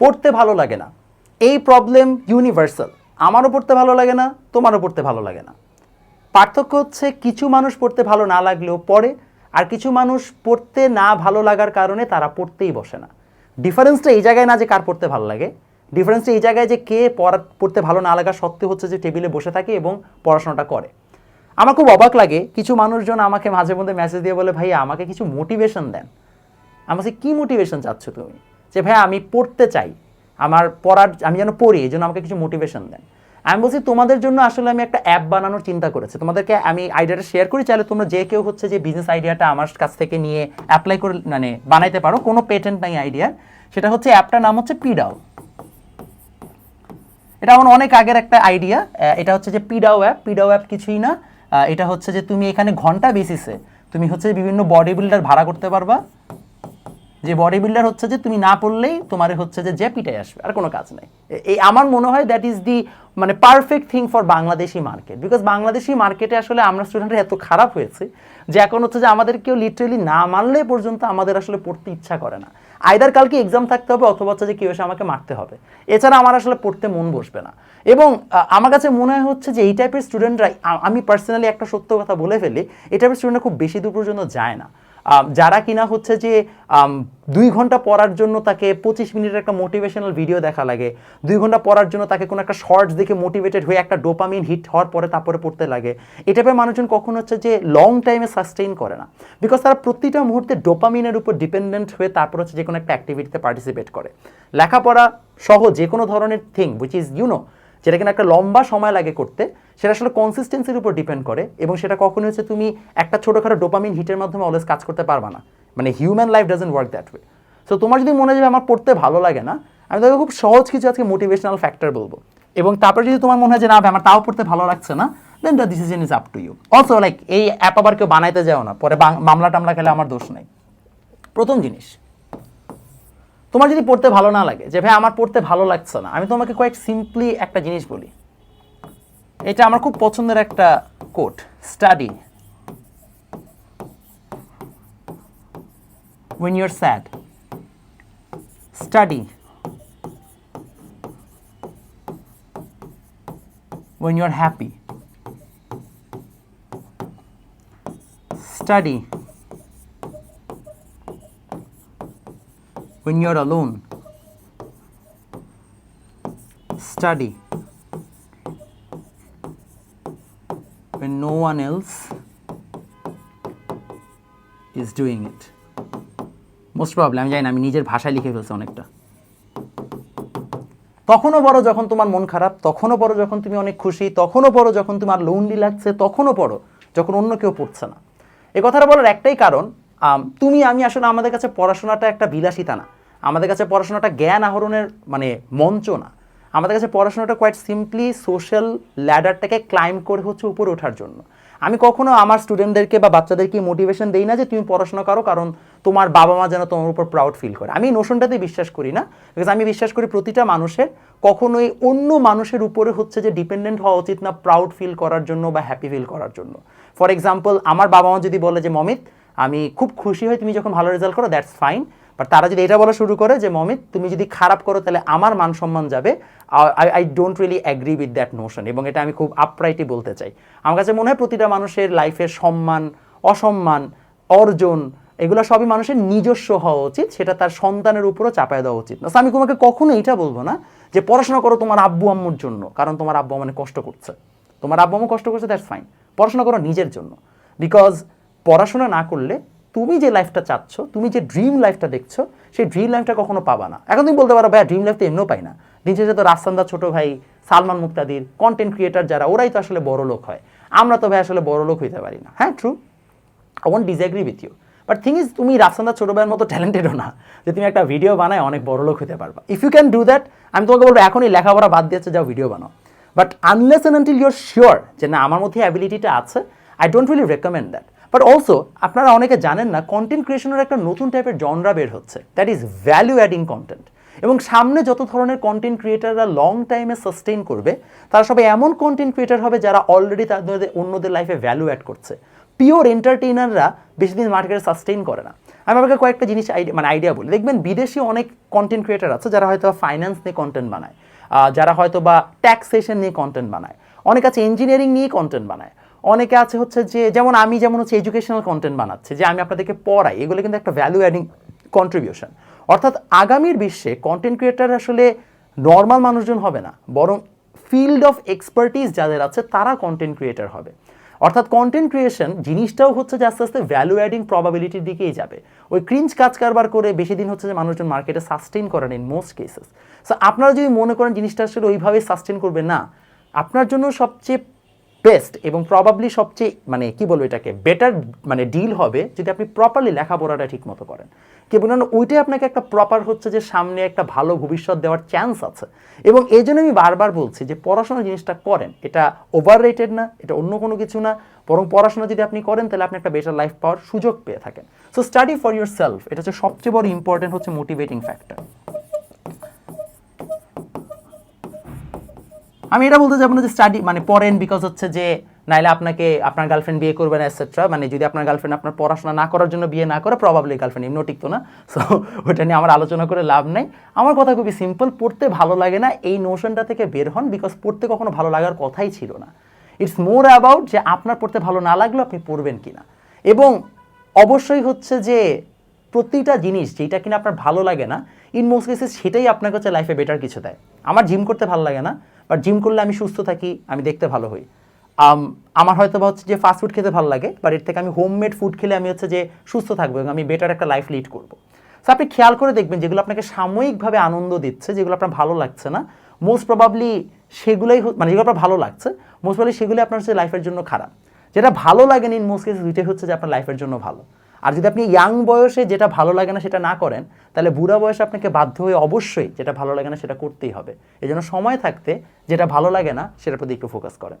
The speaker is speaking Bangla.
পড়তে ভালো লাগে না। এই প্রবলেম ইউনিভার্সাল আমারও পড়তে ভালো লাগে না, তোমারও পড়তে ভালো লাগে না। পার্থক্য হচ্ছে কিছু মানুষ পড়তে ভালো না লাগলেও পড়ে, আর কিছু মানুষ পড়তে না ভালো লাগার কারণে তারা পড়তেই বসে না। ডিফারেন্সটা এই জায়গায় না যে কার পড়তে ভালো লাগে ডিফারেন্সটা এই জায়গায় যে কে পড়া, পড়তে ভালো না লাগা সত্ত্বেও হচ্ছে যে টেবিলে বসে থাকে এবং পড়াশোনাটা করে। আমার খুব অবাক লাগে, কিছু মানুষজন আমাকে মাঝে মধ্যে মেসেজ দিয়ে বলে ভাই আমাকে কিছু মোটিভেশন দেন। আমাকে কি মোটিভেশন চাচ্ছ তুমি? যে ভাই আমি পড়তে চাই। আমার পড়ার, আমি যেন পড়ি, এই জন্য আমাকে কিছু মোটিভেশন দেন। আমি বলছি, তোমাদের জন্য আসলে আমি একটা অ্যাপ বানানোর চিন্তা করেছি। তোমাদেরকে আমি আইডিয়াটা শেয়ার করি, চাইলে তোমরা যে কেউ হচ্ছে যে বিজনেস আইডিয়াটা আমার কাছ থেকে নিয়ে অ্যাপ্লাই করে মানে বানাইতে পারো। কোনো পেটেন্ট নাই আইডিয়া সেটা হচ্ছে অ্যাপটার নাম হচ্ছে পিডাও এটা আমার অনেক আগের একটা আইডিয়া এটা হচ্ছে যে পিডাও অ্যাপ পিডাও অ্যাপ কিছুই না। এটা হচ্ছে যে তুমি এখানে ঘণ্টা বেসিসে তুমি হচ্ছে বিভিন্ন বডি বিল্ডার ভাড়া করতে পারবা। যে বডি বিল্ডার হচ্ছে যে তুমি না পড়লেই তোমার হচ্ছে যে যে পিটাই আসবে, আর কোনো কাজ নেই। এই আমার মনে হয় দ্যাট ইজ দি মানে perfect thing for Bangladeshi market because Bangladeshi মার্কেটে আসলে আমরা স্টুডেন্টরা এত খারাপ হয়েছে যে এখন হচ্ছে যে আমাদের কেউ লিটারেলি না মানলে পর্যন্ত আমাদের আসলে পড়তে ইচ্ছা করে না। আইদার কালকে এক্সাম থাকতে হবে অথবা হচ্ছে যে কেউ এসে আমাকে মারতে হবে। এছাড়া আমার আসলে পড়তে মন বসবে না। এবং আমার কাছে মনে হয় হচ্ছে যে এই টাইপের স্টুডেন্টরাই আমি পার্সোনালি একটা সত্য কথা বলে ফেলি, এই টাইপের স্টুডেন্টরা খুব বেশি দূর পর্যন্ত যায় না। যারা কিনা হচ্ছে যে দুই ঘণ্টা পড়ার জন্য তাকে পঁচিশ মিনিটের একটা মোটিভেশনাল ভিডিও দেখা লাগে। দুই ঘণ্টা পড়ার জন্য তাকে কোনো একটা শর্টস দেখে মোটিভেটেড হয়ে একটা ডোপামিন হিট হওয়ার পরে তারপরে পড়তে লাগে। এই টাইপের মানুষজন কখন হচ্ছে যে লং টাইমে সাস্টেইন করে না। বিকজ তারা প্রতিটা মুহূর্তে ডোপামিনের উপর ডিপেন্ডেন্ট হয়ে তারপর হচ্ছে যে কোনো একটা অ্যাক্টিভিটিতে পার্টিসিপেট করে। লেখাপড়া সহ যে কোনো ধরনের থিং উইচ ইজ ইউনো যেটা কিনা একটা লম্বা সময় লাগে করতে, সেটা আসলে কনসিস্টেন্সির উপর ডিপেন্ড করে এবং সেটা কখনো হচ্ছে তুমি একটা ছোটোখাটো ডোপামিন হিটের মাধ্যমে অলওয়েজ কাজ করতে পারবা না। মানে human life doesn't work that way so তোমার যদি মনে হয় যে আমার পড়তে ভালো লাগে না, আমি তাকে খুব সহজ কিছু আজকে মোটিভেশনাল ফ্যাক্টর বলব। এবং তারপরে যদি তোমার মনে হয় যে না আমার তাও পড়তে ভালো লাগছে না then the decision is up to you also like এই অ্যাপ আবার কেউ বানাইতে যাও না, পরে মামলা টামলা খেলে আমার দোষ নেই। প্রথম জিনিস তোমার যদি পড়তে ভালো না লাগে, যে, ভাই, আমার পড়তে ভালো লাগছে না। আমি তোমাকে কয়েক সিম্পলি একটা জিনিস বলি। এটা আমার খুব পছন্দের একটা quote study when you're sad. Study when you're happy. Study when you're alone, study. When no one else is doing it. Most problem আমি জানি না, আমি নিজের ভাষায় লিখে ফেলছি অনেকটা। তখনও বড় যখন তোমার মন খারাপ, তখনও বড় যখন তুমি অনেক খুশি, তখনও বড় যখন তোমার লোনলি লাগছে, তখনও বড় যখন অন্য কেউ পড়ছে না। এই কথাটা বলার একটাই কারণ তুমি, আমি আসলে আমাদের কাছে পড়াশোনাটা একটা বিলাসিতা না। আমাদের কাছে পড়াশোনাটা জ্ঞান আহরণের মানে মঞ্চ না। আমাদের কাছে পড়াশোনাটা কোয়াইট সিম্পলি সোশ্যাল ল্যাডারটাকে ক্লাইম করে হচ্ছে উপরে ওঠার জন্য। আমি কখনো আমার স্টুডেন্টদেরকে বা বাচ্চাদেরকে মোটিভেশন দেই না যে, তুমি পড়াশোনা করো কারণ তোমার বাবা মা যেন তোমার উপর প্রাউড ফিল করে। আমি নোশনটাতে বিশ্বাস করি না বিকজ আমি বিশ্বাস করি প্রতিটা মানুষের কখনোই অন্য মানুষের উপরে হচ্ছে যে ডিপেন্ডেন্ট হওয়া উচিত না প্রাউড ফিল করার জন্য বা হ্যাপি ফিল করার জন্য। ফর এক্সাম্পল আমার বাবা মা যদি বলে যে, মমিত, আমি খুব খুশি হই, তুমি যখন ভালো রেজাল্ট করো দ্যাটস ফাইন বাট তারা যদি এটা বলা শুরু করে যে মমিত তুমি যদি খারাপ করো, তাহলে আমার মান সম্মান যাবে। I I don't really agree with that notion এবং এটা আমি খুব আপরাইটই বলতে চাই। আমার কাছে মনে হয় প্রতিটা মানুষের লাইফের সম্মান, অসম্মান, অর্জন, এগুলো সবই মানুষের নিজস্ব হওয়া উচিত, সেটা তার সন্তানের উপরও চাপায় দেওয়া উচিত। না আমি তোমাকে কখনো এটা বলব না যে, পড়াশোনা করো তোমার আব্বু, আম্মুর জন্য। কারণ তোমার আব্বু মানে কষ্ট করছে। তোমার আব্বু আম্মু কষ্ট করছে দ্যাটস ফাইন পড়াশোনা করো নিজের জন্য। বিকজ পড়াশোনা না করলে তুমি যে লাইফটা চাচ্ছ, তুমি যে ড্রিম লাইফটা দেখছ, সেই ড্রিম লাইফটা কখনো পাবা না। এখন তুমি বলতে পারো ভাই ড্রিম লাইফ তো এমনিও পাই না। নিচে যে তো রাজসান্দা ছোট ভাই, সালমান মুক্তাদির কন্টেন্ট ক্রিয়েটার যারা, ওরাই তো আসলে বড় লোক হয়। আমরা তো ভাই আসলে বড় লোক হইতে পারি না। হ্যাঁ true I want disagree with you but thing is তুমি রাফসান্দা ছোটো ভাইয়ের মতো ট্যালেন্টেডও না, যে তুমি একটা ভিডিও বানায় অনেক বড় লোক হতে পারবা। If you can do that আমি তোমাকে বলব, এখনই লেখাপড়া বাদ দিয়েছে যাও ভিডিও বানাও। But unless and until you're sure যে না, আমার মধ্যে অ্যাবিলিটিটা আছে I don't really recommend that but also আপনারা অনেকে জানেন না কন্টেন্ট ক্রিয়েশনের একটা নতুন টাইপের জনরা বের হচ্ছে। That is value adding content এবং সামনে যত ধরনের কন্টেন্ট ক্রিয়েটাররা লং টাইমে সাস্টেইন করবে, তারা সবাই এমন কন্টেন্ট ক্রিয়েটার হবে যারা অলরেডি তাদের অন্যদের লাইফে ভ্যালু অ্যাড করছে। পিওর এন্টারটেইনাররা বেশি দিন মার্কেটে সাস্টেইন করে না। আমি আপনাকে কয়েকটা জিনিস মানে আইডিয়া বলি। দেখবেন বিদেশি অনেক কন্টেন্ট ক্রিয়েটার আছে যারা হয়তো ফাইন্যান্স নিয়ে কন্টেন্ট বানায় যারা হয়তো বা ট্যাক্সেশন নিয়ে কন্টেন্ট বানায়। অনেক আছে ইঞ্জিনিয়ারিং নিয়ে কন্টেন্ট বানায়। অনেকে আছে হচ্ছে যে, যেমন আমি যেমন হচ্ছে এডুকেশনাল কন্টেন্ট বানাচ্ছি, যে আমি আপনাদেরকে পড়াই, এগুলো কিন্তু একটা ভ্যালু অ্যাডিং কন্ট্রিবিউশন অর্থাৎ আগামীর বিশ্বে কন্টেন্ট ক্রিয়েটার আসলে নর্মাল মানুষজন হবে না, বরং ফিল্ড অফ এক্সপার্টিস যাদের আছে তারা কন্টেন্ট ক্রিয়েটার হবে। অর্থাৎ কন্টেন্ট ক্রিয়েশন জিনিসটাও হচ্ছে যে আস্তে আস্তে ভ্যালু অ্যাডিং প্রবাবিলিটির দিকেই যাবে। ওই ক্রিঞ্জ কাজ কারবার করে বেশি দিন হচ্ছে যে মানুষজন মার্কেটে সাস্টেইন করেন ইন মোস্ট কেসেস সো আপনারা যদি মনে করেন জিনিসটা আসলে ওইভাবে সাস্টেইন করবে না, আপনার জন্য সবচেয়ে বেস্ট এবং প্রবাবলি সবচেয়ে মানে কি বলব এটাকে বেটার মানে ডিল হবে যদি আপনি প্রপারলি লেখাপড়াটা ঠিক মতো করেন। কি বলেন ওইটাই আপনাকে একটা প্রপার হচ্ছে যে সামনে একটা ভালো ভবিষ্যৎ দেওয়ার চান্স আছে। এবং এই জন্য আমি বারবার বলছি যে পড়াশোনা জিনিসটা করেন। এটা ওভার রেটেড না, এটা অন্য কোনো কিছু না। বরং পড়াশোনা যদি আপনি করেন, তাহলে আপনি একটা বেটার লাইফ পাওয়ার সুযোগ পেয়ে থাকেন। So study for yourself এটা হচ্ছে সবচেয়ে বড় ইম্পর্টেন্ট হচ্ছে মোটিভেটিং ফ্যাক্টর আমি এটা বলতে যাব না যে স্টাডি মানে পড়েন বিকজ হচ্ছে যে নাইলে আপনাকে আপনার গার্লফ্রেন্ড বিয়ে করবেন এটসেট্রা মানে যদি আপনার গার্লফ্রেন্ড আপনার পড়াশোনা না করার জন্য বিয়ে না করে প্রবাবলি গার্লফ্রেন্ড এমনিও টিকতো না। সো ওটা নিয়ে আমার আলোচনা করে লাভ নেই। আমার কথা খুবই সিম্পল পড়তে ভালো লাগে না এই নোশনটা থেকে বের হন বিকজ পড়তে কখনো ভালো লাগার কথাই ছিল না। ইটস মোর অ্যাবাউট যে আপনার পড়তে ভালো না লাগলেও আপনি পড়বেন কিনা। এবং অবশ্যই হচ্ছে যে প্রতিটা জিনিস যেটা কিনা আপনার ভালো লাগে না ইন মোস্ট কেসেস সেটাই আপনাকে হচ্ছে লাইফে বেটার কিছু দেয়। আমার জিম করতে ভালো লাগে না বাট জিম করলে আমি সুস্থ থাকি, আমি দেখতে ভালো হই। আমার হয়তো বা হচ্ছে যে ফাস্ট ফুড খেতে ভালো লাগে বাট এর থেকে আমি হোমমেড ফুড খেলে আমি হচ্ছে যে সুস্থ থাকব এবং আমি বেটার একটা লাইফ লিড করব। সো আপনি খেয়াল করে দেখবেন যেগুলো আপনাকে সাময়িকভাবে আনন্দ দিচ্ছে, যেগুলো আপনার ভালো লাগছে না মোস্ট প্রবাবলি সেগুলোই মানে যেগুলো আপনার ভালো লাগছে মোস্ট প্রবাবলি সেগুলো আপনার হচ্ছে লাইফের জন্য খারাপ। যেটা ভালো লাগেনি ইন মোস্ট কেসেস দুইটাই হচ্ছে যে আপনার লাইফের জন্য ভালো। আর যদি আপনি ইয়াং বয়সে যেটা ভালো লাগে না সেটা না করেন, তাহলে বুড়া বয়সে আপনাকে বাধ্য হয়ে অবশ্যই যেটা ভালো লাগে না সেটা করতেই হবে। এই জন্য সময় থাকতে যেটা ভালো লাগে না সেটার প্রতি একটু ফোকাস করেন।